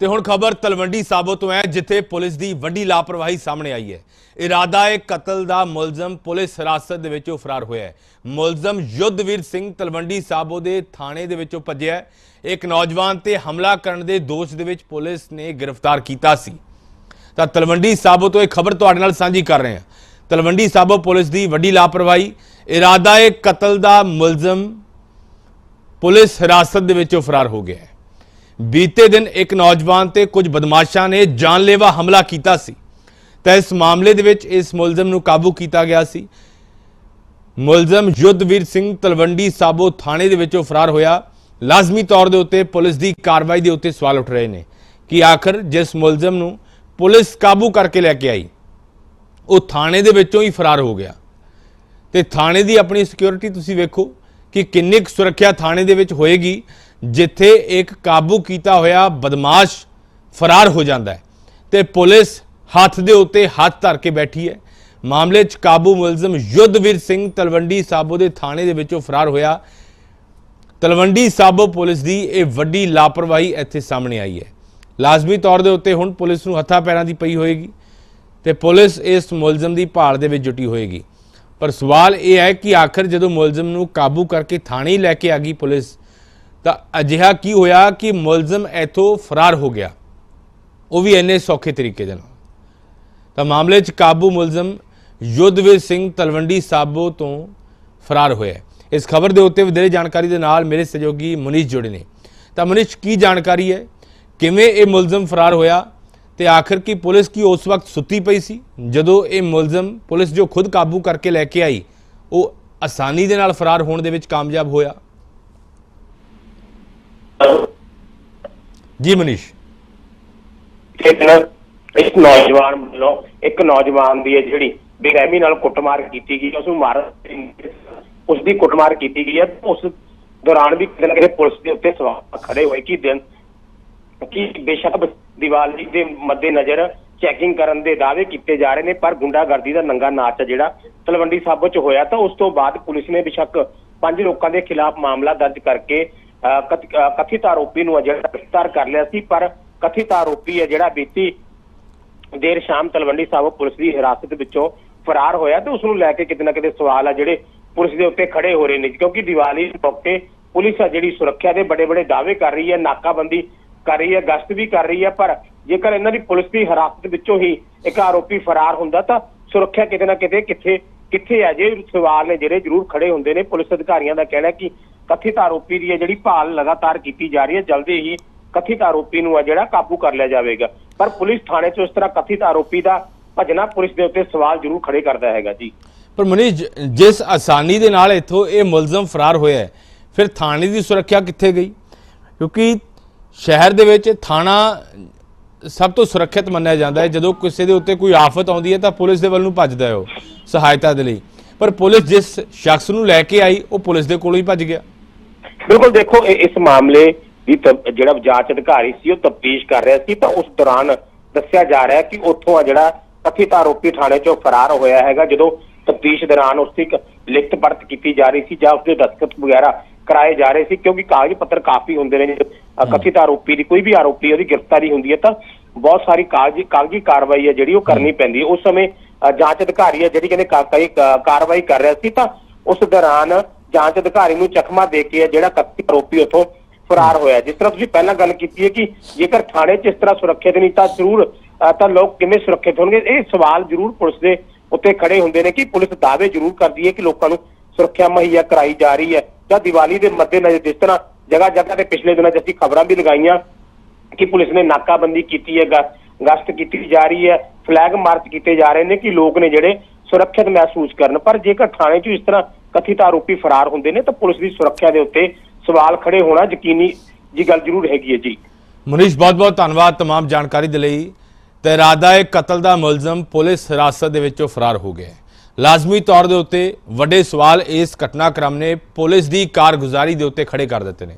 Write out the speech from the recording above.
ਤੇ ਹੁਣ ਖਬਰ ਤਲਵੰਡੀ ਸਾਬੋ ਤੋਂ ਹੈ, ਜਿੱਥੇ ਪੁਲਿਸ ਦੀ ਵੱਡੀ ਲਾਪਰਵਾਹੀ ਸਾਹਮਣੇ ਆਈ ਹੈ। ਇਰਾਦਾ ਹੈ ਕਤਲ ਦਾ ਮੁਲਜ਼ਮ ਪੁਲਿਸ ਹਿਰਾਸਤ ਦੇ ਵਿੱਚੋਂ ਫਰਾਰ ਹੋਇਆ ਹੈ। ਮੁਲਜ਼ਮ ਯੁੱਧਵੀਰ ਸਿੰਘ ਤਲਵੰਡੀ ਸਾਬੋ ਦੇ ਥਾਣੇ ਦੇ ਵਿੱਚੋਂ ਭੱਜਿਆ ਇੱਕ ਨੌਜਵਾਨ ਤੇ ਹਮਲਾ ਕਰਨ ਦੇ ਦੋਸ਼ ਦੇ ਵਿੱਚ ਪੁਲਿਸ ਨੇ ਗ੍ਰਿਫਤਾਰ ਕੀਤਾ ਸੀ। ਤਾਂ ਤਲਵੰਡੀ ਸਾਬੋ ਤੋਂ ਇਹ ਖਬਰ ਤੁਹਾਡੇ ਨਾਲ ਸਾਂਝੀ ਕਰ ਰਹੇ ਹਾਂ। ਤਲਵੰਡੀ ਸਾਬੋ ਪੁਲਿਸ ਦੀ ਵੱਡੀ ਲਾਪਰਵਾਹੀ, ਇਰਾਦਾ ਹੈ ਕਤਲ ਦਾ ਮੁਲਜ਼ਮ ਪੁਲਿਸ ਹਿਰਾਸਤ ਦੇ ਵਿੱਚੋਂ ਫਰਾਰ ਹੋ ਗਿਆ ਹੈ। ਬੀਤੇ ਦਿਨ ਇੱਕ ਨੌਜਵਾਨ ਤੇ ਕੁਝ ਬਦਮਾਸ਼ਾਂ ਨੇ ਜਾਨਲੇਵਾ ਹਮਲਾ ਕੀਤਾ ਸੀ। ਤਾਂ ਇਸ ਮਾਮਲੇ ਦੇ ਵਿੱਚ ਇਸ ਮੁਲਜ਼ਮ ਨੂੰ ਕਾਬੂ ਕੀਤਾ ਗਿਆ ਸੀ। ਮੁਲਜ਼ਮ ਯੁੱਧਵੀਰ ਸਿੰਘ ਤਲਵੰਡੀ ਸਾਬੋ ਥਾਣੇ ਦੇ ਵਿੱਚੋਂ ਫਰਾਰ ਹੋਇਆ। ਲਾਜ਼ਮੀ ਤੌਰ ਦੇ ਉੱਤੇ ਪੁਲਿਸ ਦੀ ਕਾਰਵਾਈ ਦੇ ਉੱਤੇ ਸਵਾਲ ਉੱਠ ਰਹੇ ਨੇ। ਕਿ ਆਖਰ ਜਿਸ ਮੁਲਜ਼ਮ ਨੂੰ ਪੁਲਿਸ ਕਾਬੂ ਕਰਕੇ ਲੈ ਕੇ ਆਈ, ਉਹ ਥਾਣੇ ਦੇ ਵਿੱਚੋਂ ਹੀ ਫਰਾਰ ਹੋ ਗਿਆ। ਤੇ ਥਾਣੇ ਦੀ ਆਪਣੀ ਸਿਕਿਉਰਿਟੀ ਤੁਸੀਂ ਵੇਖੋ ਕਿ ਕਿੰਨੀ ਕੁ ਸੁਰੱਖਿਆ ਥਾਣੇ ਦੇ ਵਿੱਚ ਹੋਏਗੀ। ਜਿੱਥੇ ਇੱਕ ਕਾਬੂ ਕੀਤਾ ਹੋਇਆ ਬਦਮਾਸ਼ ਫਰਾਰ ਹੋ ਜਾਂਦਾ ਹੈ ਤੇ ਪੁਲਿਸ ਹੱਥ ਦੇ ਉੱਤੇ ਹੱਥ ਧਰ ਕੇ ਬੈਠੀ ਹੈ। ਮਾਮਲੇ 'ਚ ਕਾਬੂ ਮੁਲਜ਼ਮ ਯੁੱਧਵੀਰ ਸਿੰਘ ਤਲਵੰਡੀ ਸਾਬੋ ਦੇ ਥਾਣੇ ਦੇ ਵਿੱਚੋਂ ਫਰਾਰ ਹੋਇਆ। ਤਲਵੰਡੀ ਸਾਬੋ ਪੁਲਿਸ ਦੀ ਇਹ ਵੱਡੀ ਲਾਪਰਵਾਹੀ ਇੱਥੇ ਸਾਹਮਣੇ ਆਈ ਹੈ। ਲਾਜ਼ਮੀ ਤੌਰ ਦੇ ਉੱਤੇ ਹੁਣ ਪੁਲਿਸ ਨੂੰ ਹੱਥਾਂ ਪੈਰਾਂ ਦੀ ਪਈ ਹੋਏਗੀ ਤੇ ਪੁਲਿਸ ਇਸ ਮੁਲਜ਼ਮ ਦੀ ਭਾਲ ਦੇ ਵਿੱਚ ਜੁਟੀ ਹੋਏਗੀ। ਪਰ ਸਵਾਲ ਇਹ ਹੈ ਕਿ ਆਖਰ ਜਦੋਂ ਮੁਲਜ਼ਮ ਨੂੰ ਕਾਬੂ ਕਰਕੇ ਥਾਣੇ ਲੈ ਕੇ ਆ ਗਈ ਪੁਲਿਸ ਤਾਂ ਅਜਿਹਾ ਕੀ ਹੋਇਆ ਕਿ ਮੁਲਜ਼ਮ ਇੱਥੋਂ ਫਰਾਰ ਹੋ ਗਿਆ? ਉਹ ਵੀ ਇੰਨੇ ਸੌਖੇ ਤਰੀਕੇ ਦੇ ਨਾਲ। ਤਾਂ ਮਾਮਲੇ 'ਚ ਕਾਬੂ ਮੁਲਜ਼ਮ ਯੁੱਧਵੀਰ ਸਿੰਘ ਤਲਵੰਡੀ ਸਾਬੋ ਤੋਂ ਫਰਾਰ ਹੋਇਆ ਇਸ ਖਬਰ ਦੇ ਉੱਤੇ ਵਧੇਰੇ ਜਾਣਕਾਰੀ ਦੇ ਨਾਲ ਮੇਰੇ ਸਹਿਯੋਗੀ ਮੁਨੀਸ਼ ਜੁੜੇ ਨੇ। ਤਾਂ ਮੁਨੀਸ਼, ਕੀ ਜਾਣਕਾਰੀ ਹੈ? ਕਿਵੇਂ ਇਹ ਮੁਲਜ਼ਮ ਫਰਾਰ ਹੋਇਆ? ਤੇ ਆਖਰ ਕੀ ਪੁਲਿਸ ਕੀ ਉਸ ਵਕਤ ਸੁੱਤੀ ਪਈ ਸੀ? ਜਦੋਂ ਇਹ ਮੁਲਜ਼ਮ ਪੁਲਿਸ ਜੋ ਖੁਦ ਕਾਬੂ ਕਰਕੇ ਲੈ ਕੇ ਆਈ, ਉਹ ਆਸਾਨੀ ਦੇ ਨਾਲ ਫਰਾਰ ਹੋਣ ਦੇ ਵਿੱਚ ਕਾਮਯਾਬ ਹੋਇਆ? ਜੀ ਮਨੀਸ਼। ਇੱਕ ਨਾ, ਇੱਕ ਨੌਜਵਾਨ ਵੱਲੋਂ, ਇੱਕ ਨੌਜਵਾਨ ਦੀ ਹੈ ਜਿਹੜੀ ਬੇਰਹਿਮੀ ਨਾਲ ਕੁੱਟਮਾਰ ਕੀਤੀ ਗਈ, ਉਸ ਨੂੰ ਮਾਰ ਉਸ ਦੀ ਕੁੱਟਮਾਰ ਕੀਤੀ ਗਈ ਹੈ ਉਸ ਦੌਰਾਨ ਵੀ ਕਿਤੇ ਨਾ ਕਿਤੇ ਪੁਲਿਸ ਦੇ ਉੱਤੇ ਸਵਾਲ ਖੜੇ ਹੋਏ ਕਿ ਦਿਨ, ਕਿ ਬੇਸ਼ੱਕ ਦੀਵਾਲੀ ਦੇ ਮੱਦੇਨਜ਼ਰ ਚੈਕਿੰਗ ਕਰਨ ਦੇ ਦਾਅਵੇ ਕੀਤੇ ਜਾ ਰਹੇ ਨੇ, ਪਰ ਗੁੰਡਾਗਰਦੀ ਦਾ ਨੰਗਾ ਨਾਚ ਜਿਹੜਾ ਤਲਵੰਡੀ ਸਾਬੋ ਚ ਹੋਇਆ ਤਾਂ ਉਸ ਤੋਂ ਬਾਅਦ ਪੁਲਿਸ ਨੇ ਬੇਸ਼ੱਕ ਪੰਜ ਲੋਕਾਂ ਦੇ ਖਿਲਾਫ ਮਾਮਲਾ ਦਰਜ ਕਰਕੇ ਕਥਿਤ ਆਰੋਪੀ ਨੂੰ ਹੈ ਜਿਹੜਾ ਗ੍ਰਿਫਤਾਰ ਕਰ ਲਿਆ ਸੀ, ਪਰ ਕਥਿਤ ਆਰੋਪੀ ਹੈ ਜਿਹੜਾ ਬੀਤੀ ਦੇਰ ਸ਼ਾਮ ਤਲਵੰਡੀ ਸਾਹਿਬ ਪੁਲਿਸ ਦੀ ਹਿਰਾਸਤ ਵਿੱਚੋਂ ਫਰਾਰ ਹੋਇਆ ਤੇ ਉਸ ਨੂੰ ਲੈ ਕੇ ਕਿਤੇ ਨਾ ਕਿਤੇ ਸਵਾਲ ਆ ਜਿਹੜੇ ਪੁਲਿਸ ਦੇ ਉੱਤੇ ਖੜੇ ਹੋ ਰਹੇ ਨੇ, ਕਿਉਂਕਿ ਦੀਵਾਲੀ ਦੇ ਮੌਕੇ ਪੁਲਿਸ ਆ ਜਿਹੜੀ ਸੁਰੱਖਿਆ ਦੇ ਬੜੇ ਬੜੇ ਦਾਅਵੇ ਕਰ ਰਹੀ ਹੈ, ਨਾਕਾਬੰਦੀ ਕਰ ਰਹੀ ਹੈ, ਗਸ਼ਤ ਵੀ ਕਰ ਰਹੀ ਹੈ, ਪਰ ਜੇਕਰ ਇਹਨਾਂ ਦੀ ਪੁਲਿਸ ਦੀ ਹਿਰਾਸਤ ਵਿੱਚੋਂ ਹੀ ਇੱਕ ਆਰੋਪੀ ਫਰਾਰ ਹੁੰਦਾ ਤਾਂ ਸੁਰੱਖਿਆ ਕਿਤੇ ਨਾ ਕਿਤੇ ਕਿੱਥੇ ਕਿੱਥੇ ਹੈ ਜੇ ਸਵਾਲ ਨੇ ਜਿਹੜੇ ਜ਼ਰੂਰ ਖੜੇ ਹੁੰਦੇ ਨੇ, ਪੁਲਿਸ ਅਧਿਕਾਰੀਆਂ ਦਾ ਕਹਿਣਾ ਕਿ ਕਥਿਤ ਆਰੋਪੀ ਦੀ ਹੈ ਜਿਹੜੀ ਭਾਲ ਲਗਾਤਾਰ ਕੀਤੀ ਜਾ ਰਹੀ ਹੈ ਜਲਦੀ ਹੀ ਕਥਿਤ ਆਰੋਪੀ ਨੂੰ ਆ ਜਿਹੜਾ ਕਾਬੂ ਕਰ ਲਿਆ ਜਾਵੇਗਾ। ਪਰ ਪੁਲਿਸ ਥਾਣੇ 'ਚ ਉਸ ਤਰ੍ਹਾਂ ਕਥਿਤ ਆਰੋਪੀ ਦਾ ਭਜਣਾ ਪੁਲਿਸ ਦੇ ਉੱਤੇ ਸਵਾਲ ਜ਼ਰੂਰ ਖੜੇ ਕਰਦਾ ਹੈਗਾ ਜੀ। ਪਰ ਮਨੀਸ਼ ਜਿਸ ਆਸਾਨੀ ਦੇ ਨਾਲ ਇੱਥੋਂ ਇਹ ਮੁਲਜ਼ਮ ਫਰਾਰ ਹੋਇਆ ਹੈ, ਫਿਰ ਥਾਣੇ ਦੀ ਸੁਰੱਖਿਆ ਕਿੱਥੇ ਗਈ? ਕਿਉਂਕਿ ਸ਼ਹਿਰ ਦੇ ਵਿੱਚ ਥਾਣਾ ਸਭ ਤੋਂ ਸੁਰੱਖਿਅਤ ਮੰਨਿਆ ਜਾਂਦਾ ਹੈ। ਜਦੋਂ ਕਿਸੇ ਦੇ ਉੱਤੇ ਕੋਈ ਆਫਤ ਆਉਂਦੀ ਹੈ ਤਾਂ ਪੁਲਿਸ ਦੇ ਵੱਲ ਨੂੰ ਭੱਜਦਾ ਹੈ ਉਹ ਸਹਾਇਤਾ ਦੇ ਲਈ। ਪਰ ਪੁਲਿਸ ਜਿਸ ਸ਼ਖਸ ਨੂੰ ਲੈ ਕੇ ਆਈ ਉਹ ਪੁਲਿਸ ਦੇ ਕੋਲੋਂ ਹੀ ਭੱਜ ਗਿਆ। ਬਿਲਕੁਲ ਦੇਖੋ ਇਹ- ਇਸ ਮਾਮਲੇ ਦੀ ਜਿਹੜਾ ਜਾਂਚ ਅਧਿਕਾਰੀ ਸੀ ਉਹ ਤਫਤੀਸ਼ ਕਰ ਰਿਹਾ ਸੀ ਤਾਂ ਉਸ ਦੌਰਾਨ ਦੱਸਿਆ ਜਾ ਰਿਹਾ ਕਿ ਉੱਥੋਂ ਆ ਜਿਹੜਾ ਕਥਿਤ ਆਰੋਪੀ ਥਾਣੇ 'ਚੋਂ ਫਰਾਰ ਹੋਇਆ ਹੈਗਾ ਜਦੋਂ ਤਫਤੀਸ਼ ਦੌਰਾਨ ਉਸ ਦੀ ਲਿਖਤ ਪੜਤ ਕੀਤੀ ਜਾ ਰਹੀ ਸੀ ਜਾਂ ਉਸਦੇ ਦਸਤਖਤ ਵਗੈਰਾ ਕਰਾਏ ਜਾ ਰਹੇ ਸੀ ਕਿਉਂਕਿ ਕਾਗਜ਼ ਪੱਤਰ ਕਾਫੀ ਹੁੰਦੇ ਨੇ ਕਥਿਤ ਆਰੋਪੀ ਦੀ ਕੋਈ ਵੀ ਆਰੋਪੀ ਉਹਦੀ ਗ੍ਰਿਫਤਾਰੀ ਹੁੰਦੀ ਹੈ ਤਾਂ ਬਹੁਤ ਸਾਰੀ ਕਾਗਜ਼ੀ ਕਾਗਜ਼ੀ ਕਾਰਵਾਈ ਹੈ ਜਿਹੜੀ ਉਹ ਕਰਨੀ ਪੈਂਦੀ ਹੈ। ਉਸ ਸਮੇਂ ਜਾਂਚ ਅਧਿਕਾਰੀ ਹੈ ਜਿਹੜੀ ਕਹਿੰਦੇ ਕਾਰਵਾਈ ਕਰ ਰਿਹਾ ਸੀ ਤਾਂ ਉਸ ਦੌਰਾਨ ਜਾਂਚ ਅਧਿਕਾਰੀ ਨੂੰ ਚਕਮਾ ਦੇ ਕੇ ਹੈ ਜਿਹੜਾ ਕਥਿਤ ਆਰੋਪੀ ਉੱਥੋਂ ਫਰਾਰ ਹੋਇਆ ਜਿਸ ਤਰ੍ਹਾਂ ਤੁਸੀਂ ਪਹਿਲਾਂ ਗੱਲ ਕੀਤੀ ਹੈ ਕਿ ਜੇਕਰ ਥਾਣੇ 'ਚ ਇਸ ਤਰ੍ਹਾਂ ਸੁਰੱਖਿਅਤ ਨਹੀਂ, ਤਾਂ ਜ਼ਰੂਰ ਤਾਂ ਲੋਕ ਕਿਵੇਂ ਸੁਰੱਖਿਅਤ ਹੋਣਗੇ? ਇਹ ਸਵਾਲ ਜ਼ਰੂਰ ਪੁਲਿਸ ਦੇ ਉੱਤੇ ਖੜੇ ਹੁੰਦੇ ਨੇ ਕਿ ਪੁਲਿਸ ਦਾਅਵੇ ਜ਼ਰੂਰ ਕਰਦੀ ਹੈ ਕਿ ਲੋਕਾਂ ਨੂੰ ਸੁਰੱਖਿਆ ਮੁਹੱਈਆ ਕਰਾਈ ਜਾ ਰਹੀ ਹੈ। ਜਾਂ ਦੀਵਾਲੀ ਦੇ ਮੱਦੇਨਜ਼ਰ ਜਿਸ ਤਰ੍ਹਾਂ ਜਗ੍ਹਾ ਜਗ੍ਹਾ ਤੇ ਪਿਛਲੇ ਦਿਨਾਂ 'ਚ ਅਸੀਂ ਖਬਰਾਂ ਵੀ ਲਗਾਈਆਂ ਕਿ ਪੁਲਿਸ ਨੇ ਨਾਕਾਬੰਦੀ ਕੀਤੀ ਹੈ ਗਸ਼ਤ ਕੀਤੀ ਜਾ ਰਹੀ ਹੈ, ਫਲੈਗ ਮਾਰਚ ਕੀਤੇ ਜਾ ਰਹੇ ਨੇ ਕਿ ਲੋਕ ਨੇ ਜਿਹੜੇ ਸੁਰੱਖਿਅਤ ਮਹਿਸੂਸ ਕਰਨ। ਪਰ ਜੇਕਰ ਥਾਣੇ 'ਚ ਇਸ ਤਰ੍ਹਾਂ ਕਥਿਤ ਆਰੋਪੀ ਫਰਾਰ ਹੁੰਦੇ ਨੇ ਤਾਂ ਪੁਲਿਸ ਦੀ ਸੁਰੱਖਿਆ ਦੇ ਉੱਤੇ ਸਵਾਲ ਖੜੇ ਹੋਣਾ ਯਕੀਨੀ ਜੀ ਗੱਲ ਜ਼ਰੂਰ ਹੈਗੀ ਹੈ ਜੀ ਮਨੀਸ਼ ਬਹੁਤ ਬਹੁਤ ਧੰਨਵਾਦ तमाम ਜਾਣਕਾਰੀ ਦੇ ਲਈ ਤੇ ਇਰਾਦਾ ਹੈ ਕਤਲ ਦਾ ਮੁਲਜ਼ਮ ਪੁਲਿਸ ਹਿਰਾਸਤ ਦੇ ਵਿੱਚੋਂ ਫਰਾਰ ਹੋ ਗਿਆ ਹੈ ਲਾਜ਼ਮੀ ਤੌਰ ਦੇ ਉੱਤੇ ਵੱਡੇ ਸਵਾਲ ਇਸ ਘਟਨਾਕ੍ਰਮ ਨੇ ਪੁਲਿਸ ਦੀ ਕਾਰਗੁਜ਼ਾਰੀ ਦੇ ਉੱਤੇ ਖੜੇ ਕਰ ਦਿੱਤੇ ਨੇ